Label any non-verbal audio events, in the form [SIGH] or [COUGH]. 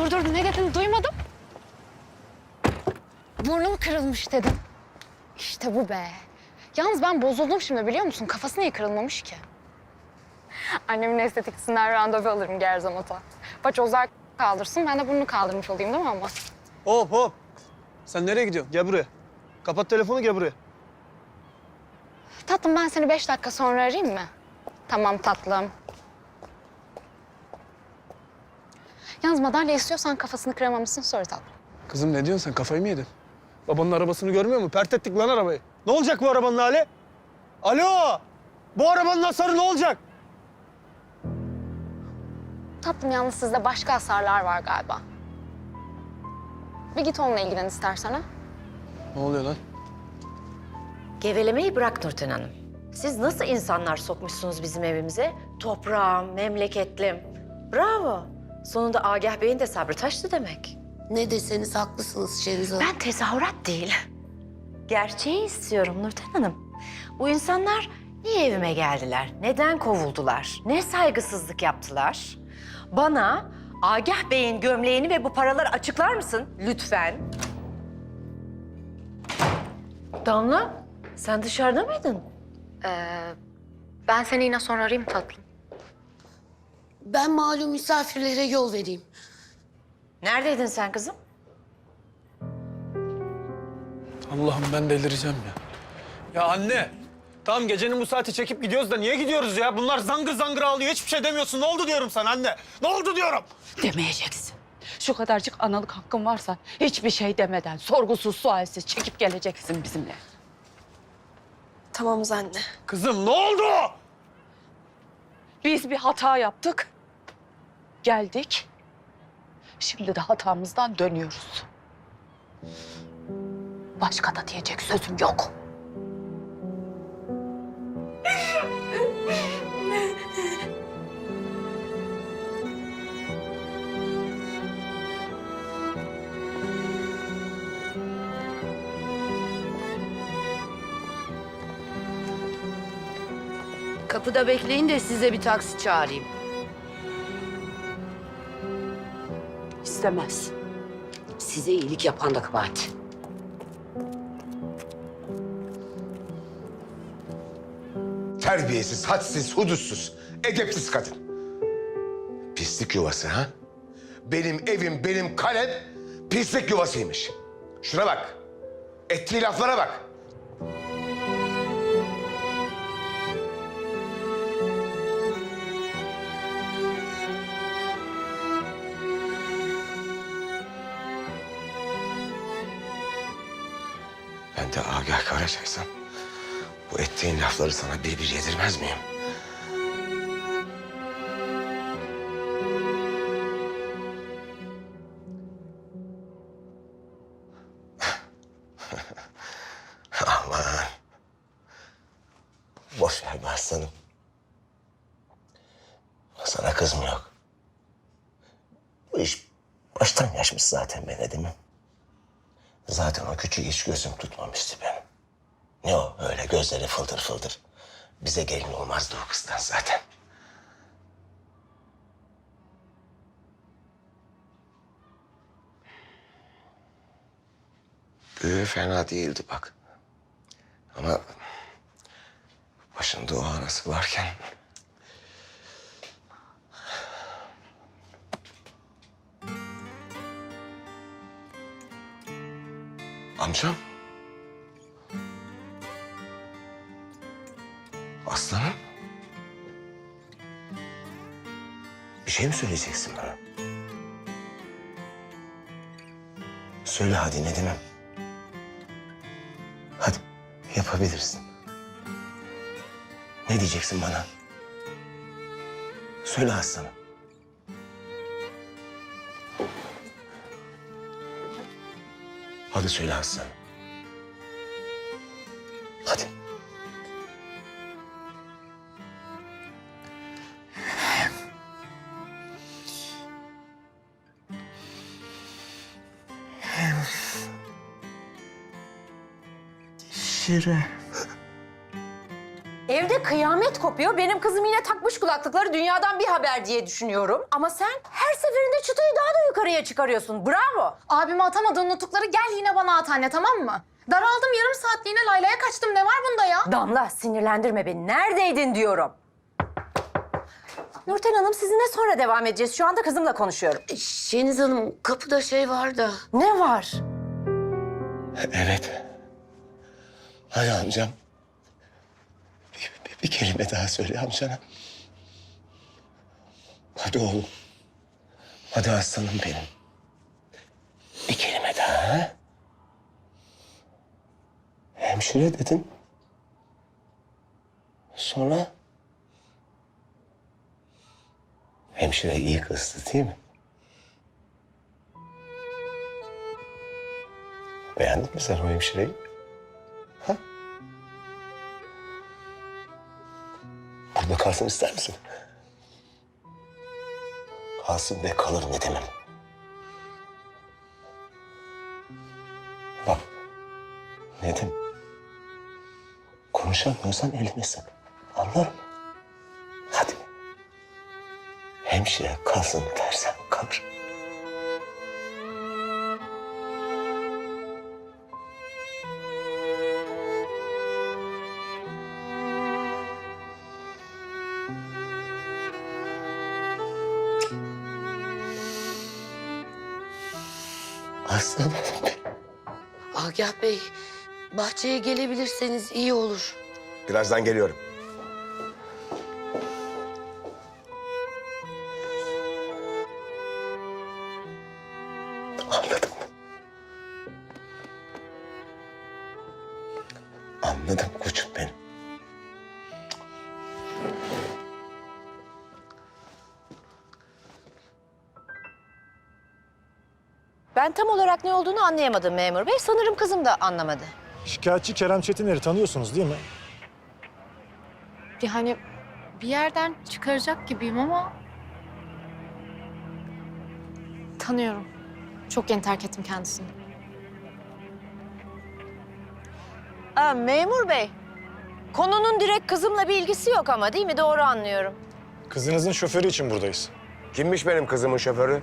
dur dur ne dedin duymadım. Burnum kırılmış dedim. İşte bu be. Yalnız ben bozuldum şimdi biliyor musun? Kafası niye kırılmamış ki? Annemin estetikçisinden randevu alırım Gerzamot'a. Paçozlar kaldırsın ben de burnunu kaldırmış olayım değil mi ama? Hop hop. Sen nereye gidiyorsun? Gel buraya. Kapat telefonu gel buraya. Tatlım ben seni beş dakika sonra arayayım mı? Tamam tatlım. Yalnız madalya istiyorsan kafasını kıramamışsın sonra tatlım. Kızım ne diyorsun sen? Kafayı mı yedin? Babanın arabasını görmüyor musun? Pert ettik lan arabayı. Ne olacak bu arabanın hali? Alo! Bu arabanın hasarı ne olacak? Tatlım yalnız sizde başka hasarlar var galiba. Bir git onunla ilgilen istersen ha. Ne oluyor lan? Gevelemeyi bırak Nurten Hanım. Siz nasıl insanlar sokmuşsunuz bizim evimize? Toprağım, memleketlim. Bravo. Sonunda Agah Bey'in de sabrı taştı demek. Ne deseniz haklısınız Şeniz Hanım. Ben tezahürat değil. Gerçeği istiyorum Nurten Hanım. Bu insanlar niye evime geldiler? Neden kovuldular? Ne saygısızlık yaptılar? Bana Agah Bey'in gömleğini ve bu paraları açıklar mısın? Lütfen. Damla, sen dışarıda mıydın? Ee, ben seni yine sonra arayayım tatlım. Ben malum misafirlere yol vereyim. Neredeydin sen kızım? Allah'ım ben delireceğim ya. Ya anne. Tamam gecenin bu saati çekip gidiyoruz da niye gidiyoruz ya? Bunlar zangır zangır ağlıyor. Hiçbir şey demiyorsun. Ne oldu diyorum sana anne? Ne oldu diyorum? Demeyeceksin. Şu kadarcık analık hakkın varsa hiçbir şey demeden, sorgusuz sualsiz çekip geleceksin bizimle. Tamamız anne. Kızım ne oldu? Biz bir hata yaptık. Geldik. Şimdi de hatamızdan dönüyoruz. Başka da diyecek sözüm yok. Kapıda bekleyin de size bir taksi çağırayım. İstemez. Size iyilik yapan da kabahat. Terbiyesiz, hadsiz, hudutsuz, edepsiz kadın. Pislik yuvası ha? Benim evim, benim kalem pislik yuvasıymış. Şuna bak. Ettiği laflara bak. Ben de Agah Karacaysam bu ettiğin lafları sana bir bir yedirmez miyim? [LAUGHS] Aman. Boş ver be aslanım. Sana kız mı yok? Bu iş baştan yaşmış zaten beni değil mi? Zaten o küçük hiç gözüm tutmamıştı benim. Ne o öyle gözleri fıldır fıldır. Bize gelin olmazdı o kızdan zaten. Büyü fena değildi bak. Ama başında o anası varken... Amcam. Aslanım. Bir şey mi söyleyeceksin bana? Söyle hadi ne demem. Hadi yapabilirsin. Ne diyeceksin bana? Söyle aslanım. Hadi söyle aslanım. Hadi. Evde Kıyamet kopuyor. Benim kızım yine takmış kulaklıkları dünyadan bir haber diye düşünüyorum. Ama sen her seferinde çıtayı daha da yukarıya çıkarıyorsun. Bravo. Abime atamadığın nutukları gel yine bana at anne tamam mı? Daraldım yarım saatliğine Layla'ya kaçtım ne var bunda ya? Damla sinirlendirme beni. Neredeydin diyorum. Nurten Hanım sizinle sonra devam edeceğiz. Şu anda kızımla konuşuyorum. Şeniz Hanım kapıda şey var da. Ne var? Evet. Hadi amcam. Bir, kelime daha söyle amcana. Hadi oğlum. Hadi aslanım benim. Bir kelime daha. ha? Hemşire dedin. Sonra? Hemşire iyi kızdı değil mi? Beğendin mi sen o hemşireyi? Burada kalsın ister misin? Kalsın ve kalır ne demem. Bak. Nedim. Konuşamıyorsan elini sık. Anlar mı? Hadi. Hemşire kalsın dersen kalır. Benim. Agah Bey, bahçeye gelebilirseniz iyi olur. Birazdan geliyorum. Ben tam olarak ne olduğunu anlayamadım memur bey. Sanırım kızım da anlamadı. Şikayetçi Kerem Çetiner'i tanıyorsunuz değil mi? Yani bir yerden çıkaracak gibiyim ama... Tanıyorum. Çok yeni terk ettim kendisini. Aa, memur bey. Konunun direkt kızımla bir ilgisi yok ama değil mi? Doğru anlıyorum. Kızınızın şoförü için buradayız. Kimmiş benim kızımın şoförü?